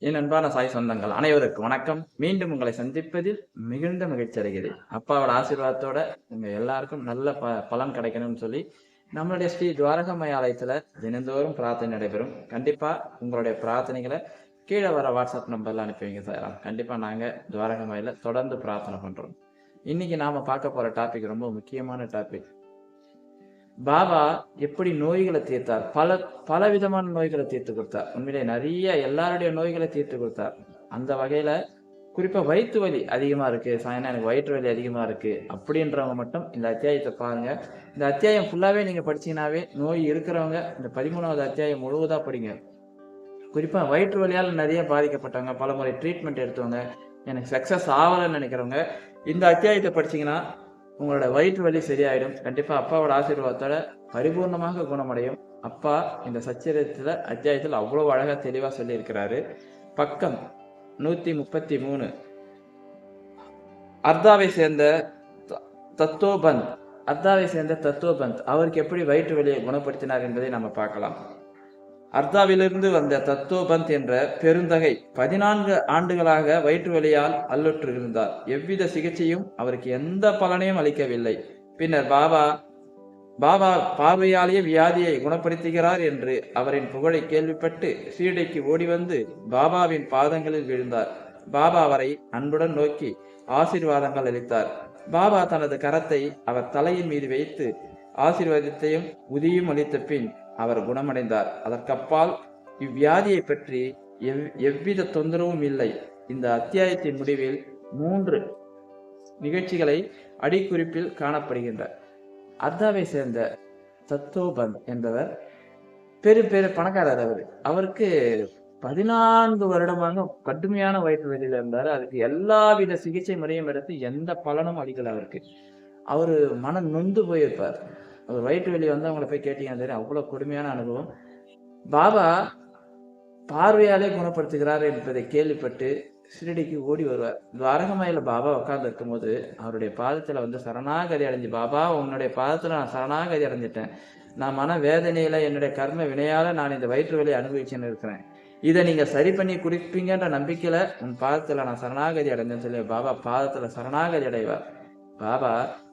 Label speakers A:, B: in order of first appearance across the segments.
A: என் அன்பான சாய் சொந்தங்கள் அனைவருக்கும் வணக்கம். மீண்டும் உங்களை சந்திப்பதில் மிகுந்த மகிழ்ச்சி அடைகிறது அப்பாவோட ஆசீர்வாதத்தோட உங்க எல்லாருக்கும் நல்ல ப பலன் கிடைக்கணும்னு சொல்லி நம்மளுடைய ஸ்ரீ துவாரகமய ஆலயத்துல தினந்தோறும் பிரார்த்தனை நடைபெறும். கண்டிப்பா உங்களுடைய பிரார்த்தனைகளை கீழே வர வாட்ஸ்அப் நம்பர்ல அனுப்பி வைங்க சார். கண்டிப்பா நாங்க துவாரகமயில தொடர்ந்து பிரார்த்தனை பண்றோம். இன்னைக்கு நாம பார்க்க போற டாபிக் ரொம்ப முக்கியமான டாபிக் பாபா எப்படி நோய்களை தீர்த்தார்? பல பல விதமான நோய்களை தீர்த்து கொடுத்தார். உண்மையிலே நிறைய எல்லாருடைய நோய்களை தீர்த்து கொடுத்தார். அந்த வகையில குறிப்பா வயிற்று வலி அதிகமா இருக்கு. சாயனா எனக்கு வயிற்று வலி அதிகமா இருக்கு அப்படின்றவங்க மட்டும் இந்த அத்தியாயத்தை பாருங்க. இந்த அத்தியாயம் ஃபுல்லாவே நீங்க படிச்சீங்கன்னாவே நோய் இருக்கிறவங்க இந்த பதிமூணாவது அத்தியாயம் முழுவதா படிங்க. குறிப்பா வயிற்று வலியால் நிறைய பாதிக்கப்பட்டவங்க பல முறை ட்ரீட்மெண்ட் எடுத்தவங்க எனக்கு சக்சஸ் ஆகலைன்னு நினைக்கிறவங்க இந்த அத்தியாயத்தை படிச்சீங்கன்னா உங்களோட வயிற்று வலி சரியாயிடும். கண்டிப்பா அப்பாவோட ஆசீர்வாதத்தோட பரிபூர்ணமாக குணமடையும். அப்பா இந்த சச்சரியத்துல அத்தியாயத்தில் அவ்வளவு அழகா தெளிவா சொல்லி இருக்கிறாரு பக்கம் நூத்தி முப்பத்தி மூணு அர்தாவை சேர்ந்த த- தத்தோபந்த். அர்தாவை சேர்ந்த தத்தோபந்த். அவருக்கு எப்படி வயிற்று வலியை குணப்படுத்தினார் என்பதை நம்ம பார்க்கலாம். அர்த்தாவிலிருந்து வந்த தத்தோபந்த் என்ற பெருந்தகை பதினான்கு ஆண்டுகளாக வயிற்று வலியால் அல்லுற்று இருந்தார் எவ்வித சிகிச்சையும் அவருக்கு எந்த பலனையும் அளிக்கவில்லை. பின்னர் பாபா பாபா பார்வையாலேயே வியாதியை குணப்படுத்துகிறார் என்று அவரின் புகழை கேள்விப்பட்டு சீடைக்கு ஓடி வந்து பாபாவின் பாதங்களில் விழுந்தார். பாபா அவரை அன்புடன் நோக்கி ஆசீர்வாதங்கள் அளித்தார். பாபா தனது கரத்தை அவர் தலையின் மீது வைத்து ஆசீர்வாதத்தையும் உதியும் அளித்த பின் அவர் குணமடைந்தார். அதற்கப்பால் இவ்வியாதியை பற்றி எவ் எவ்வித தொந்தரவும் இல்லை. இந்த அத்தியாயத்தின் முடிவில் மூன்று நிகழ்ச்சிகளை அடிக்குறிப்பில் காணப்படுகின்ற அர்தாவை சேர்ந்த தத்தோபந்த் என்பவர் பெரு பெரு பணக்காரர் அவர். அவருக்கு பதினான்கு வருடமாக கடுமையான வயிற்று வயதில் இருந்தார். அதுக்கு எல்லாவித சிகிச்சை முறையும் எடுத்து எந்த பலனும் அளிக்கல அவருக்கு. அவரு மனம் நொந்து போயிருப்பார். அவர் வயிற்று வலி வந்து அவங்கள போய் கேட்டீங்கன்னா தெரியும் அவ்வளோ கொடுமையான அனுபவம். பாபா பார்வையாலே குணப்படுத்துகிறார் என்பதை கேள்விப்பட்டு ஷிரடிக்கு ஓடி வருவார். துவாரகமாயில பாபா உட்கார்ந்து இருக்கும்போது அவருடைய பாதத்தில் வந்து சரணாகதி அடைஞ்சு பாபா உன்னுடைய பாதத்தில் நான் சரணாகதி அடைஞ்சிட்டேன். நான் மன வேதனையில் என்னுடைய கர்ம வினையால் நான் இந்த வயிற்று வலியை அனுபவிச்சுன்னு இருக்கிறேன். இதை நீங்கள் சரி பண்ணி குடிப்பீங்கன்ற நம்பிக்கையில் உன் பாதத்தில் நான் சரணாகதி அடைஞ்சேன்னு சொல்லி பாபா பாதத்தில் சரணாகதி அடைவார். பாபா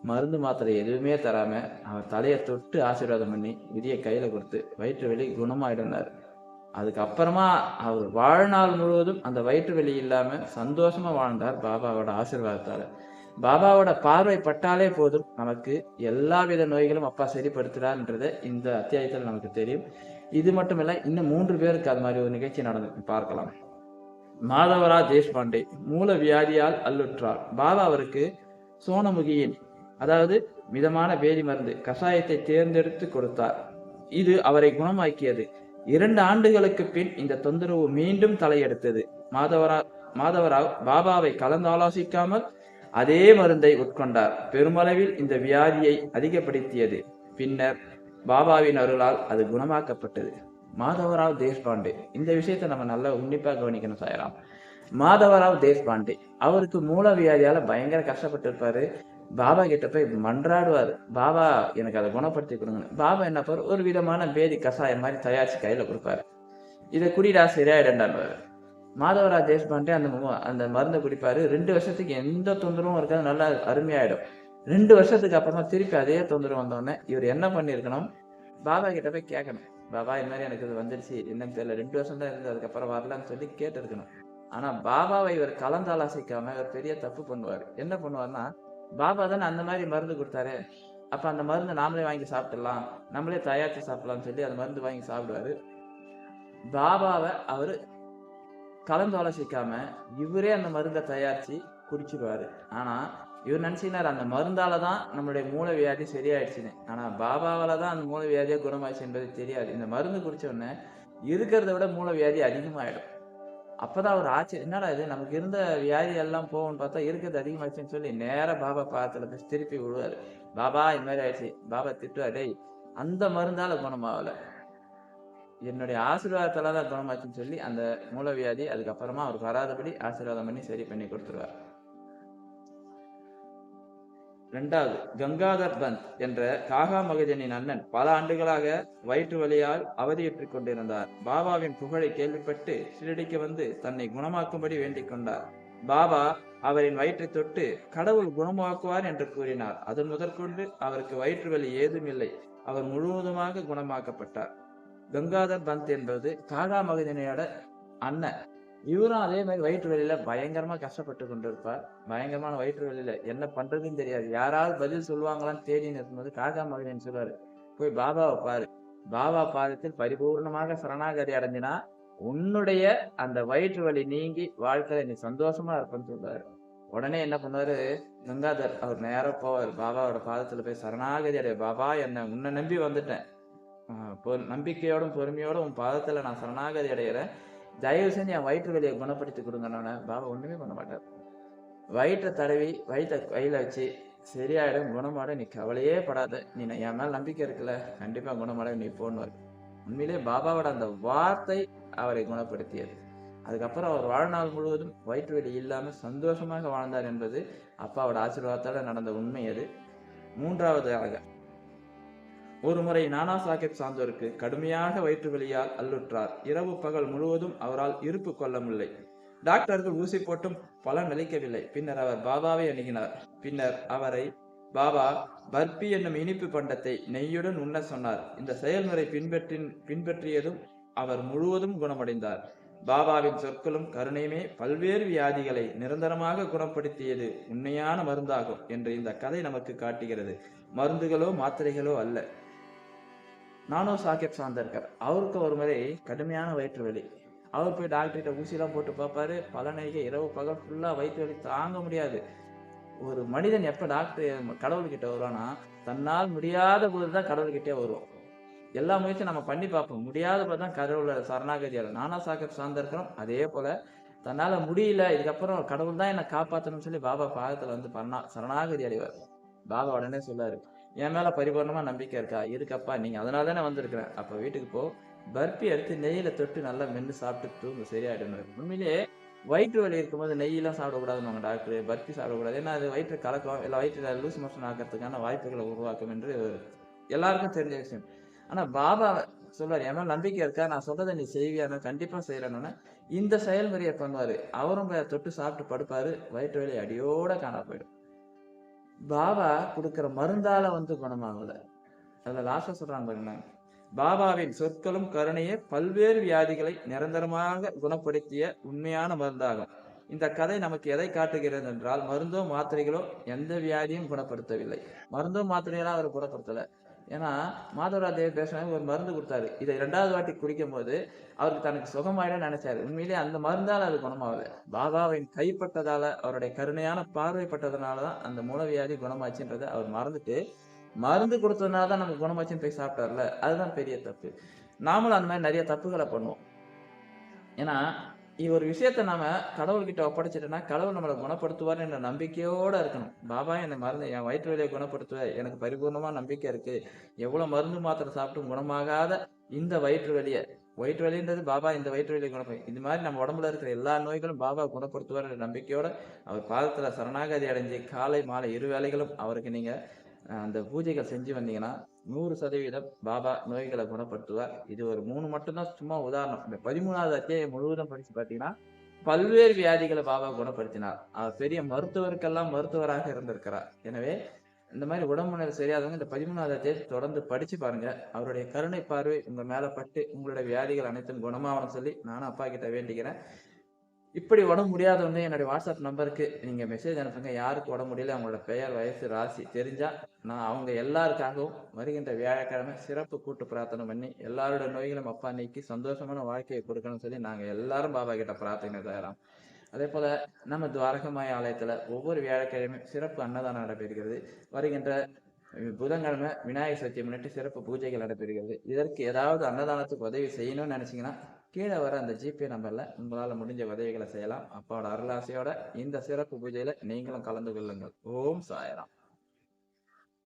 A: மருந்து மாத்திரை எதுவுமே தராம அவர் தலையை தொட்டு ஆசீர்வாதம் பண்ணி விதியை கையில கொடுத்து வயிற்று வலி குணமாயிடுனார். அதுக்கப்புறமா அவர் வாழ்நாள் முழுவதும் அந்த வயிற்று வலி இல்லாம சந்தோஷமா வாழ்ந்தார் பாபாவோட ஆசீர்வாதத்தால. பாபாவோட பார்வை பட்டாலே போதும். நமக்கு எல்லா வித நோய்களும் அப்பா சரிப்படுத்துறாருன்றதை இந்த அத்தியாயத்தில் நமக்கு தெரியும். இது மட்டும் இல்லை இன்னும் மூன்று பேருக்கு அது மாதிரி ஒரு நிகழ்ச்சி நடந்து பார்க்கலாம். மாதவரா தேஷ்பாண்டே மூல வியாதியால் அல்லுற்றார். பாபா அவருக்கு சோனமுகியின் அதாவது மிதமான வேதி மருந்து கஷாயத்தை தேர்ந்தெடுத்து கொடுத்தார். இது அவரை குணமாக்கியது. இரண்டு ஆண்டுகளுக்கு பின் இந்த தொந்தரவு மீண்டும் தலையெடுத்தது. மாதவரா மாதவராவ் பாபாவை கலந்தாலோசிக்காமல் அதே மருந்தை உட்கொண்டார். பெருமளவில் இந்த வியாதியை அதிகப்படுத்தியது. பின்னர் பாபாவின் அருளால் அது குணமாக்கப்பட்டது. மாதவராவ் தேஷ்பாண்டே இந்த விஷயத்தை நம்ம நல்லா உன்னிப்பா கவனிக்கணும் சாயராம். மாதவராவ் தேஷ்பாண்டே. அவருக்கு மூல வியாதியால பயங்கர கஷ்டப்பட்டு இருப்பாரு பாபா கிட்ட போய் மன்றாடுவார். பாபா எனக்கு அதை குணப்படுத்தி கொடுங்கன்னு. பாபா என்ன பாரு ஒரு விதமான பேதி கஷாயம் மாதிரி தயாரிச்சு கையில கொடுப்பாரு. இதை குடிடா சரியாயிடண்டான்னு மாதவரா தேஷ்பாண்டே அந்த அந்த மருந்தை குடிப்பாரு. ரெண்டு வருஷத்துக்கு எந்த தொந்தரவும் இருக்காது. நல்லா அருமையாயிடும். ரெண்டு வருஷத்துக்கு அப்புறமா திருப்பி அதே தொந்தரவு வந்தோடனே இவர் என்ன பண்ணியிருக்கணும்? பாபா கிட்ட போய் கேட்கணும். பாபா இது மாதிரி எனக்கு இது வந்துருச்சு. என்னன்னு தெரியல. ரெண்டு வருஷம் தான் இருந்து அதுக்கப்புறம் வரலான்னு சொல்லி கேட்டிருக்கணும். ஆனால் பாபாவை இவர் கலந்தாலோசிக்காம இவர் பெரிய தப்பு பண்ணுவார். என்ன பண்ணுவார்னா பாபா தானே அந்த மாதிரி மருந்து கொடுத்தாரு. அப்போ அந்த மருந்து நாமளே வாங்கி சாப்பிடலாம் நம்மளே தயாரித்து சாப்பிடலாம்னு சொல்லி அந்த மருந்து வாங்கி சாப்பிடுவாரு. பாபாவை அவர் கலந்து ஆலோசிக்காம இவரே அந்த மருந்தை தயாரித்து குடிச்சிருவாரு. ஆனால் இவர் நினச்சினார் அந்த மருந்தால தான் நம்மளுடைய மூல வியாதி சரியாயிடுச்சுன்னு. ஆனால் பாபாவால் தான் அந்த மூல வியாதியாக குணமாயிடுச்சு என்பது தெரியாது. இந்த மருந்து குடித்தோடனே இருக்கிறத விட மூல வியாதி அதிகமாகிடும் அப்போதான் அவர் ஆச்சரியம் என்னடா இது? நமக்கு இருந்த வியாதி எல்லாம் போகும்னு பார்த்தா இருக்கிறது அதிகமாச்சுன்னு சொல்லி நேராக பாபா பாதத்துல போய் திருப்பி விடுவார். பாபா இந்த மாதிரி ஆயிடுச்சு. பாபா திட்டுவார் டேய் அந்த மருந்தால் குணமாகல. என்னுடைய ஆசீர்வாதத்தால தான் குணமாச்சுன்னு சொல்லி அந்த மூலவியாதி அதுக்கப்புறமா அவருக்கு வராதபடி ஆசீர்வாதம் பண்ணி சரி பண்ணி கொடுத்துருவார். இரண்டாவது கங்காதர் பந்த் என்ற காகா மகஜனின் அண்ணன் பல ஆண்டுகளாக வயிற்று வலியால் அவதியுற்றுக் கொண்டிருந்தார். பாபாவின் புகழை கேள்விப்பட்டு ஷிரடிக்கு வந்து தன்னை குணமாக்கும்படி வேண்டிக் கொண்டார். பாபா அவரின் வயிற்றை தொட்டு கடவுள் குணமாக்குவார் என்று கூறினார். அதன் முதற்கொண்டு அவருக்கு வயிற்று வலி ஏதும் இல்லை. அவர் முழுவதுமாக குணமாக்கப்பட்டார். கங்காதர் பந்த் என்பது காகா மகஜனியோட அண்ணன். இவரும் அதே மாதிரி வயிற்று வெளியில பயங்கரமா கஷ்டப்பட்டு கொண்டிருப்பார். பயங்கரமான வயிற்று வலியில என்ன பண்றதுன்னு தெரியாது. யாராவது பதில் சொல்லுவாங்களான்னு தேடின்னு இருக்கும்போது காக்கா மகனின்னு சொல்லுவாரு. போய் பாபாவை பாரு. பாபா பாதத்தில் பரிபூர்ணமாக சரணாகதி அடைஞ்சினா உன்னுடைய அந்த வயிற்று வலி நீங்கி வாழ்க்கையில நீ சந்தோஷமா இருப்பேன்னு சொல்றாரு. உடனே என்ன பண்ணுவாரு? கங்காதர் அவர் நேரம் போவார். பாபாவோட பாதத்துல போய் சரணாகதி அடைய. பாபா என்ன உன்னை நம்பி வந்துட்டேன். நம்பிக்கையோடும் பொறுமையோடும் உன் பாதத்துல நான் சரணாகதி அடைகிறேன் தயவு செஞ்சு என் வயிற்று வலியை குணப்படுத்தி கொடுங்கன்னு பாபா ஒன்றுமே பண்ண மாட்டார். வயிற்றை தடவி வயிற்றை கையில் வச்சு சரியாயிடும் குணமாட நீ கவலையே படாத. நீ என் மேல் நம்பிக்கை இருக்குல்ல கண்டிப்பாக குணமாட நீ போன்னு உண்மையிலே பாபாவோட அந்த வார்த்தை அவரை குணப்படுத்தியது. அதுக்கப்புறம் அவர் வாழ்நாள் முழுவதும் வயிற்று வலி இல்லாமல் சந்தோஷமாக வாழ்ந்தார் என்பது அப்பாவோட ஆசீர்வாதத்தோட நடந்த உண்மை அது. மூன்றாவது அழகா முறை நானா சாஹிப் சாந்தோருக்கு கடுமையாக வயிற்று வலியால் அல்லுற்றார். இரவு பகல் முழுவதும் அவரால் இருப்பு கொள்ள முடியலை டாக்டர்கள் ஊசி போட்டும் பலன் அளிக்கவில்லை. பின்னர் அவர் பாபாவை அணுகினார். பின்னர் அவரை பாபா பர்பி என்னும் இனிப்பு பண்டத்தை நெய்யுடன் உண்ண சொன்னார். இந்த செயல்முறை பின்பற்றின் பின்பற்றியதும் அவர் முழுவதும் குணமடைந்தார். பாபாவின் சொற்களும் கருணையுமே பல்வேறு வியாதிகளை நிரந்தரமாக குணப்படுத்தியது உண்மையான மருந்தாகும் என்று இந்த கதை நமக்கு காட்டுகிறது. மருந்துகளோ மாத்திரைகளோ அல்ல. நானோ சாஹிப் சாந்தர்கர் அவருக்கு ஒரு முறை கடுமையான வயிற்று வலி. அவர் போய் டாக்டர்கிட்ட ஊசிலாம் போட்டு பார்ப்பாரு. பலனைக்கு இரவு பகல் ஃபுல்லாக வயிற்று வலி தாங்க முடியாது. ஒரு மனிதன் எப்போ டாக்டர் கடவுள்கிட்ட வருவான்னா தன்னால் முடியாத போது தான் கடவுள்கிட்டே வருவோம் எல்லா முயற்சியும் நம்ம பண்ணி பார்ப்போம். முடியாத போது தான் கடவுளை சரணாகதியால் நானா சாஹிப் சார்ந்திருக்கிறோம் அதே போல் தன்னால் முடியல இதுக்கப்புறம் கடவுள் தான் என்னை காப்பாற்றணும்னு சொல்லி பாபா பாதத்தில் வந்து பண்ணா சரணாகதி அடைவார். பாபா உடனே சொல்லாரு என் மேல பரிபூர்ணமா நம்பிக்கை இருக்கா? இருக்கப்பா நீங்க அதனால தானே வந்திருக்கிறேன். அப்ப வீட்டுக்கு போ. பர்பி எடுத்து நெய்யில தொட்டு நல்லா மென்று சாப்பிட்டு தூங்க. சரியாயிடும் உண்மையிலேயே வயிற்று வலி இருக்கும்போது நெய்யெல்லாம் சாப்பிடக்கூடாதுன்னு டாக்டர் பர்பி சாப்பிடக்கூடாது. ஏன்னா அது வயிற்று கலக்கம் இல்லை வயிற்று லூஸ் மோஷன் ஆக்கிறதுக்கான வாய்ப்புகளை உருவாக்கும் என்று எல்லாருக்கும் தெரிஞ்ச விஷயம். ஆனா பாபா சொல்வார் என் மேல் நம்பிக்கை இருக்கா? நான் சொல்றதை நீ செய்வியான கண்டிப்பா செய்யறேன்னு இந்த செயல்முறையை பண்ணுவாரு. அவரும் தொட்டு சாப்பிட்டு படுப்பாரு. வயிற்று வலி அடியோட காணா போயிடும். பாபா கொடுக்குற மருந்தால வந்து குணமாகல. அதுல லாச சொல்றாங்க பாருங்க. பாபாவின் சொற்களும் கருணையே பல்வேறு வியாதிகளை நிரந்தரமாக குணப்படுத்திய உண்மையான மருந்தாகும். இந்த கதை நமக்கு எதை காட்டுகிறது என்றால் மருந்தோ மாத்திரைகளோ எந்த வியாதியும் குணப்படுத்தவில்லை. மருந்தோ மாத்திரைகளோ அவர் குணப்படுத்தலை. ஏன்னா மாதவரா தேவி பேசுறாங்க ஒரு மருந்து கொடுத்தாரு. இதை ரெண்டாவது வாட்டி குடிக்கும் போது அவருக்கு தனக்கு சுகமாயிடும் நினைச்சாரு. உண்மையிலே அந்த மருந்தால் அது குணமாகுது பாபாவின் கைப்பட்டதால அவருடைய கருணையான பார்வைப்பட்டதுனால தான் அந்த மூலவியாதி குணமாச்சுன்றதை அவர் மறந்துட்டு மருந்து கொடுத்ததுனால தான் நமக்கு குணமாச்சுன்னு போய் சாப்பிட்டார்ல. அதுதான் பெரிய தப்பு. நாமளும் அந்த மாதிரி நிறைய தப்புகளை பண்ணுவோம். ஏன்னா ஒரு விஷயத்த நாம கடவுள்கிட்ட ஒப்படைச்சிட்டோம்னா கடவுள் நம்மளை குணப்படுத்துவார் என்ற நம்பிக்கையோட இருக்கணும். பாபா என்னை மருந்து என் வயிற்று வலியை குணப்படுத்துவார் எனக்கு பரிபூர்ணமா நம்பிக்கை இருக்கு. எவ்வளவு மருந்து மாத்திரை சாப்பிட்டும் குணமாகாத இந்த வயிற்று வலியை. வயிற்று வலின்றது பாபா இந்த வயிற்று வலியை குணப்படும் இது மாதிரி நம்ம உடம்புல இருக்கிற எல்லா நோய்களும் பாபா குணப்படுத்துவார் என்ற நம்பிக்கையோட அவர் பாதத்துல சரணாகதி அடைஞ்சு காலை மாலை இரு வேளைகளும் அவருக்கு நீங்க அந்த பூஜைகள் செஞ்சு வந்தீங்கன்னா நூறு சதவீதம் பாபா நோய்களை குணப்படுத்துவார். இது ஒரு மூணு மட்டும்தான் சும்மா உதாரணம். இந்த பதிமூணாவது அத்தியாயம் முழுவதும் படிச்சு பார்த்தீங்கன்னா பல்வேறு வியாதிகளை பாபா குணப்படுத்தினார். அவர் பெரிய மருத்துவருக்கெல்லாம் மருத்துவராக இருந்திருக்கிறார். எனவே இந்த மாதிரி உடம்புணர்வு சரியாதவங்க இந்த பதிமூணாவது அத்தியாயத்தை தொடர்ந்து படிச்சு பாருங்க. அவருடைய கருணை பார்வை உங்க மேல பட்டு உங்களுடைய வியாதிகள் அனைத்தும் குணமாகணும் சொல்லி நானும் அப்பா கிட்ட வேண்டிக்கிறேன். இப்படி உடம்பு முடியாதவங்க என்னுடைய வாட்ஸ்அப் நம்பருக்கு நீங்கள் மெசேஜ் அனுப்புங்க. யாருக்கு உடம்பு முடியல அவங்களோட பெயர் வயசு ராசி தெரிஞ்சா நான் அவங்க எல்லாருக்காகவும் வருகின்ற வியாழக்கிழமை சிறப்பு கூட்டு பிரார்த்தனை பண்ணி எல்லாரோட நோய்களும் அப்பா நீக்கி சந்தோஷமான வாழ்க்கையை கொடுக்கணும்னு சொல்லி நாங்க எல்லாரும் பாபா கிட்ட பிரார்த்தனை தயாராம் அதே போல நம்ம துவாரகமாய ஆலயத்துல ஒவ்வொரு வியாழக்கிழமையும் சிறப்பு அன்னதானம் நடைபெறுகிறது. வருகின்ற புதன்கிழமை விநாயகர் சதுர்த்தியை முன்னிட்டு சிறப்பு பூஜைகள் நடைபெறுகிறது. இதற்கு ஏதாவது அன்னதானத்துக்கு உதவி செய்யணும்னு நினைச்சீங்கன்னா கீழே வர அந்த ஜிபே நம்பரில் உங்களால் முடிஞ்ச உதவிகளை செய்யலாம். அப்பாவோட அருளாசையோட இந்த சிறப்பு பூஜையில் நீங்களும் கலந்து கொள்ளுங்கள். ஓம் சாயராம்.